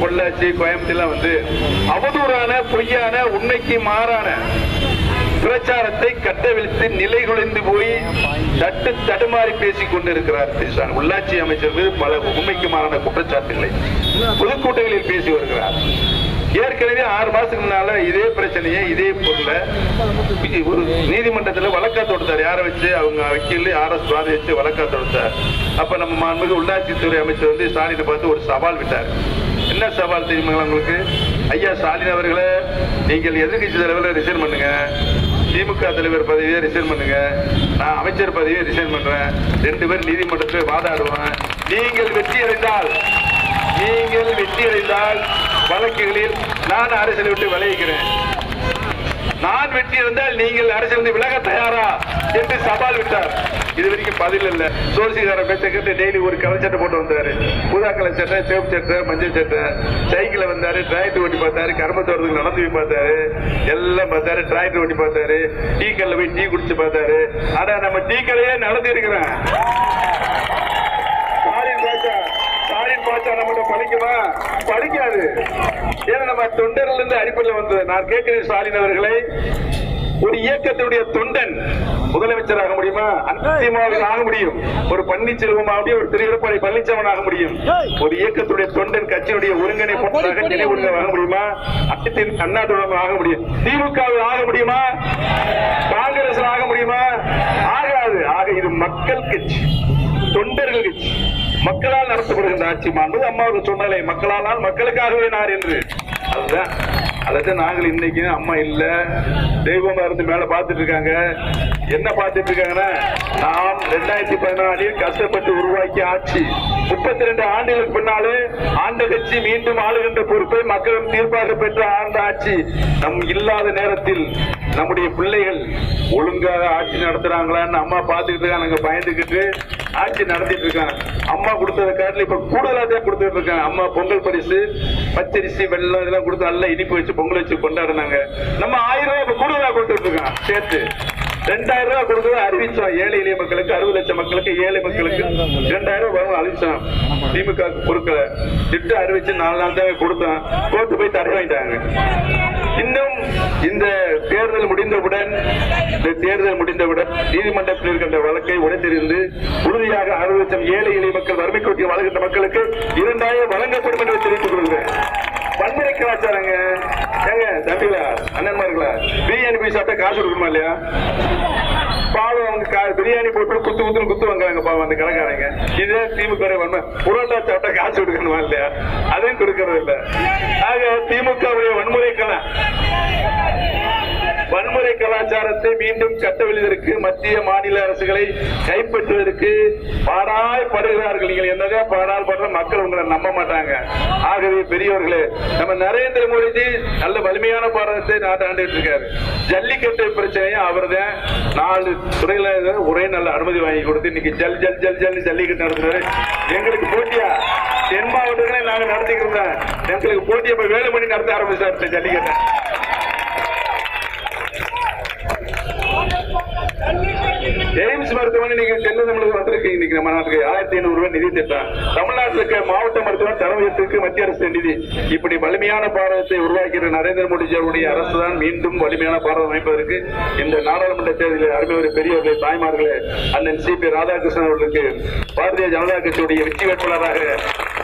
பொள்ளாச்சி கோயம்புத்தூர்லாம் வந்து அவதூறான பொய்யான உண்மைக்கு மாறான பிரச்சாரத்தை கட்டவிழ்த்து நிலைகுலைந்து போய் தட்டு தடுமாறி பேசிக் கொண்டிருக்கிறார் திரு உள்ளாட்சி அமைச்சர் மீது பல உண்மைக்கு மாறான குற்றச்சாட்டுகளை பொதுக்கூட்டங்களில் பேசி வருகிறார். ஏற்கனவே ஆறு மாசத்துக்கு முன்னால இதே பிரச்சனையை இதே பொருள ஒரு நீதிமன்றத்தில் வழக்கா தொடுத்தார். யாரை வச்சு? அவங்க வக்கீல் ஆர் எஸ் பாரதி வச்சு வழக்கா தொடுத்தார். அப்ப நம்ம மாண்புக்கு உள்ளாட்சித்துறை அமைச்சர் வந்து ஸ்டாலினை பார்த்து ஒரு சவால் விட்டார். என்ன சவால் தெரியுமா உங்களுக்கு? ஐயா ஸ்டாலின் அவர்களே நீங்கள் எதிர்கட்சி தலைவரை ரிசைன் பண்ணுங்க. திமுக தலைவர் பதவியை ரிசைன் பண்ணுங்க. நான் அமைச்சர் பதவியை ரிசைன் பண்றேன். ரெண்டு பேரும் நீதிமன்றத்தில் வாதாடுவேன். நீங்கள் வெற்றி அடைந்தால் நீங்கள் வெற்றி அடைந்தால் வழக்குகளில் நான் அரசியலை விட்டு விளைவிக்கிறேன் நான் நீங்கள் அரசியலிருந்து விலக தயாரா என்று சவால் விட்டார். இது வரைக்கும் பதில் இல்ல. சோசிகார பேச்ச கேட்டு டெய்லி ஒரு கலர் சட்டை போட்டு வந்தாரு பூதா கலர் சட்டை சிவப்பு சட்டை மஞ்சள் சட்டை. சைக்கிள் வந்தாரு டிராக்டர் ஓட்டி பார்த்தாரு கரும்பு தோட்டத்துக்கு நடந்து போய் பார்த்தாரு. எல்லாம் பார்த்தாரு டிராக்டர் ஓட்டி பார்த்தாரு. டீ கல்ல போய் டீ குடிச்சு பார்த்தாரு. ஆனா நம்ம டீ கலையே நடத்தி இருக்கிறேன் ஸ்டாலின் பாச்சா பாச்சா நம்மகிட்ட பழிக்குமா? பழிக்காது. ஏன்னா நம்ம தொண்டர்ல இருந்து அடிப்படையில் வந்தது. நான் கேட்கிறேன் ஸ்டாலின் அவர்களை ஒரு இயக்கத்தினுடைய தொண்டன் முதலமைச்சர் ஆக முடியுமா அதிமுக ஆக முடியும். ஒரு பன்னீர்செல்வம் ஆக முடியும் ஒரு திரு எடப்பாடி ஆக முடியும். ஒரு இயக்கத்துடைய தொண்டன் கட்சியினுடைய ஒருங்கிணைப்பாளராக நிலை ஒருங்க ஆக முடியுமா? அத்தின் அண்ணா தொடர்பு ஆக முடியும். திமுக ஆக முடியுமா? காங்கிரஸ் ஆக முடியுமா? ஆகாது. ஆக இது மக்கள் கட்சி. தொண்டர்கள் மக்களால் நடத்தப்படுகின்ற ஆட்சி மாண்பது. அம்மாவுக்கு சொன்னாலே மக்களால் மக்களுக்காகவே நார் என்று. அதுதான். அதாவது நாங்கள் இன்னைக்கு அம்மா இல்ல. தெய்வமா இருந்து மேல பார்த்துட்டு இருக்காங்க. என்ன பார்த்துட்டு இருக்காங்கன்னா நாம் ரெண்டாயிரத்தி பதினாலில் கஷ்டப்பட்டு உருவாக்கிய ஆட்சி. முப்பத்தி ரெண்டு ஆண்டுகளுக்கு பின்னாலே ஆண்ட கட்சி மீண்டும் ஆளுகின்ற பொறுப்பை மக்களும் தீர்ப்பாக பெற்ற ஆண்ட ஆட்சி நம் இல்லாத நேரத்தில் நம்முடைய பிள்ளைகள் ஒழுங்காக ஆட்சி நடத்துறாங்களான்னு அம்மா பார்த்துக்கிட்டு இருக்காங்க பயந்துக்கிட்டு ஆட்சி நடத்திட்டு இருக்காங்க. அம்மா கொடுத்ததை காட்டில் இப்ப கூடுதலாக தான் கொடுத்துட்டு இருக்காங்க. அம்மா பொங்கல் பரிசு பச்சரிசி வெள்ளம் இதெல்லாம் கொடுத்து நல்லா இனிப்பு வச்சு பொங்கல் வச்சு கொண்டாடினாங்க. நம்ம ஆயிரம் ரூபாய் இப்ப கூடுதலாக கொடுத்துட்டு இருக்காங்க. சேர்த்து ரெண்டாயிரம் ரூபாய் கொடுக்கறது அறிவிச்சோம் ஏழை எளிய மக்களுக்கு அறுபது லட்சம் மக்களுக்கு ஏழை மக்களுக்கு ரெண்டாயிரம் ரூபாய் வரும் அறிவிச்சோம் திமுக கொடுக்கல. திட்டம் அறிவிச்சு நாலு நாள் தான் கொடுத்தோம் கோர்ட்டு போய் தடை வாங்கிட்டாங்க. இன்னும் இந்த தேர்தல் முடிந்தவுடன் இந்த தேர்தல் முடிந்தவுடன் நீதிமன்றத்தில் இருக்கின்ற வழக்கை உடைத்தெறிந்து உறுதியாக அறுபது லட்சம் ஏழை எளிய மக்கள் வறுமை கோட்டில் வாழ்கின்ற மக்களுக்கு இரண்டாயிரம் வழங்கப்படும் என்று தெரிவித்துக் கொள்கிறேன். வன்முறை கலாச்சாரங்க ஏங்க தம்பிகளா அண்ணன்மார்களா பிஎன்பி போய் சாப்பிட்டா காசு கொடுக்கணுமா இல்லையா? பாவம் அவங்க கா- பிரியாணி போட்டு குத்து குத்துன்னு குத்து வாங்குறாங்க பாவம் அந்த கடைக்காரங்க. இதே திமுக வன்மை புரோட்டா சாப்பிட்டா காசு கொடுக்கணுமா இல்லையா? அதையும் கொடுக்கறது இல்லை. ஆக திமுகவுடைய வன்முறை கலா வன்முறை கலாச்சாரத்தை மீண்டும் கட்டவிழ்வதற்கு மத்திய மாநில அரசுகளை கைப்பற்றுவதற்கு பாடாய் படுகிறார்கள் நீங்கள் என்னதான் பாடால் படுற மக்கள் உங்களை நம்ப மாட்டாங்க. ஆகவே பெரியவர்களே நம்ம நரேந்திர மோடிஜி நல்ல வலிமையான பாரதத்தை நாட்டாண்டு இருக்காரு. ஜல்லிக்கட்டு பிரச்சனையும் அவர் தான் நாலு துறையில ஒரே நல்ல அனுமதி வாங்கி கொடுத்து இன்னைக்கு ஜல் ஜல் ஜல் ஜல் ஜல்லிக்கட்டு நடத்துறாரு. எங்களுக்கு போட்டியா? தென் மாவட்டங்களே நாங்கள் நடத்திக்கிறோம் எங்களுக்கு போட்டியை இப்ப வேலுமணி நடத்த ஆரம்பிச்சாரு ஜல்லிக்கட்டை. எய்ம்ஸ் மருத்துவமனை நீங்க செல்ல நம்மளுக்கு வந்திருக்கு இன்னைக்கு நம்ம நாட்டுக்கு ஆயிரத்தி ஐநூறு ரூபாய் நிதி திட்டம். தமிழ்நாட்டில் இருக்க மாவட்ட மருத்துவம் தரவியத்துக்கு மத்திய அரசு நிதி. இப்படி வலிமையான பாரதத்தை உருவாக்கிற நரேந்திர மோடி அவருடைய அரசு தான் மீண்டும் வலிமையான பாரதம் அமைப்பதற்கு இந்த நாடாளுமன்ற தேர்தலில் அருமையுடைய பெரியவர்களை தாய்மார்களே அண்ணன் சி. பி. ராதாகிருஷ்ணன் அவர்களுக்கு பாரதிய ஜனதா கட்சியுடைய வெற்றி வேட்பாளராக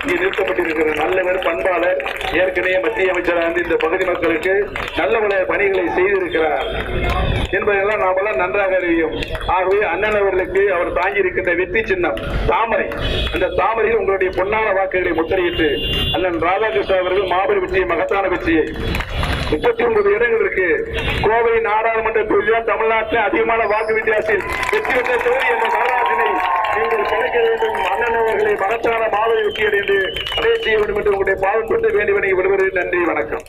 இங்கே நிறுத்தப்பட்டிருக்கிற நல்லவர் பண்பாளர் ஏற்கனவே மத்திய அமைச்சராக இருந்து இந்த பகுதி மக்களுக்கு நல்ல பல பணிகளை செய்திருக்கிறார். என்பதெல்லாம் நாமெல்லாம் நன்றாக அறியும். ஆகவே அண்ணன் அவர்களுக்கு அவர் தாங்கி இருக்கின்ற வெற்றி சின்னம் தாமரை. அந்த தாமரையில் உங்களுடைய பொன்னான வாக்குகளை முத்திரையிட்டு அண்ணன் ராதாகிருஷ்ணன் அவர்கள் மாபெரும் வெற்றியை மகத்தான வெற்றியை. முப்பத்தி ஒன்பது இடங்கள் இருக்கு. கோவை நாடாளுமன்ற தொகுதியில் தமிழ்நாட்டில் அதிகமான வாக்கு வித்தியாசத்தில் வெற்றி பெற்ற தொகுதி என்ற வரலாற்றினை நீங்கள் படைக்க வேண்டும் அண்ணன் அவர்களை மகத்தான மாபெரும் வெற்றி அடைய செய்ய வேண்டும் என்று உங்களுடைய பாவம் கொண்டு வேண்டி விடுவது நன்றி வணக்கம்.